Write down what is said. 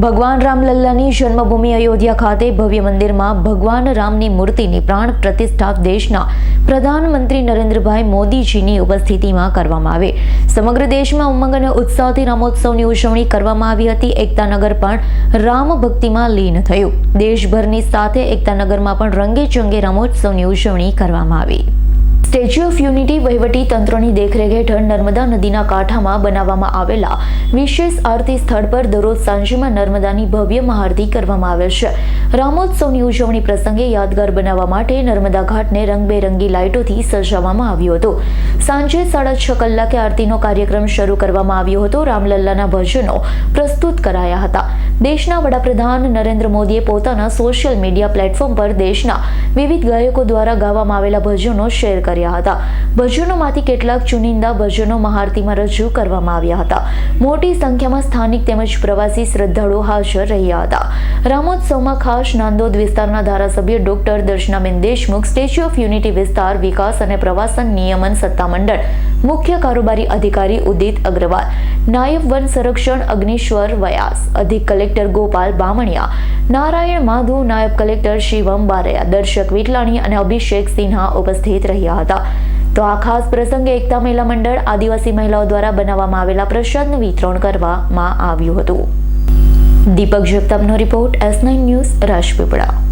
ભગવાન રામલલ્લાની જન્મભૂમિ અયોધ્યા ખાતે ભવ્ય મંદિરમાં ભગવાન રામની મૂર્તિની પ્રાણ પ્રતિષ્ઠા દેશના પ્રધાનમંત્રી નરેન્દ્રભાઈ મોદીજીની ઉપસ્થિતિમાં કરવામાં આવી. સમગ્ર દેશમાં ઉમંગ અને ઉત્સાહથી રામોત્સવની ઉજવણી કરવામાં આવી હતી. એકતાનગર પણ રામ ભક્તિમાં લીન થયું. દેશભરની સાથે એકતાનગરમાં પણ રંગે ચંગે રામોત્સવની ઉજવણી કરવામાં આવી. સ્ટેચ્યુ ઓફ યુનિટી વહીવટી તંત્રની દેખરેખ હેઠળ નર્મદા નદીના કાંઠામાં બનાવવામાં આવેલા વિશેષ આરતી સ્થળ પર દરરોજ સાંજમાં નર્મદાની ભવ્ય મહાઆરતી કરવામાં આવે છે. રામોત્સવની ઉજવણી પ્રસંગે યાદગાર બનાવવા માટે નર્મદા ઘાટને રંગબેરંગી લાઇટોથી સજાવવામાં આવ્યો હતો. સાંજે સાડા છ કલાકે આરતીનો કાર્યક્રમ શરૂ કરવામાં આવ્યો હતો. રામલલ્લાના ભજનો પ્રસ્તુત કરાયા હતા. દેશના વડાપ્રધાન નરેન્દ્ર મોદીએ પોતાના સોશિયલ મીડિયા પ્લેટફોર્મ પર દેશના વિવિધ ગાયકો દ્વારા ગાવામાં આવેલા ભજનો શેર કર્યા હતા. ભજનોમાંથી કેટલાક ચુનિંદા ભજનો મહાઆરતીમાં રજૂ કરવામાં આવ્યા હતા. મોટી સંખ્યામાં સ્થાનિક તેમજ પ્રવાસી શ્રદ્ધાળુઓ હાજર રહ્યા હતા. રામોત્સવમાં ખાસ નાંદોદ વિસ્તારના ધારાસભ્ય doctor Darshanaben Deshmukh, statue of unity વિસ્તાર, વિકાસ અને પ્રવાસન નિયમન સત્તામંડળ, મુખ્ય કારોબારી અધિકારી ઉદિત અગ્રવાલ, નાયબ વન સંરક્ષણ અગ્નિશ્વર વ્યાસ, અધિક કલેક્ટર ગોપાલ બામણિયા, નારાયણ માધુ, નાયબ કલેક્ટર શિવમ બારૈયા, દર્શક વિટલાણી અને અભિષેક સિન્હા ઉપસ્થિત રહ્યા હતા. તો આ ખાસ પ્રસંગે એકતા મહિલા મંડળ આદિવાસી મહિલાઓ દ્વારા બનાવવામાં આવેલા પ્રસાદનું વિતરણ કરવામાં આવ્યું હતું. Deepak જગતાપનો report S nine news Rajpipla.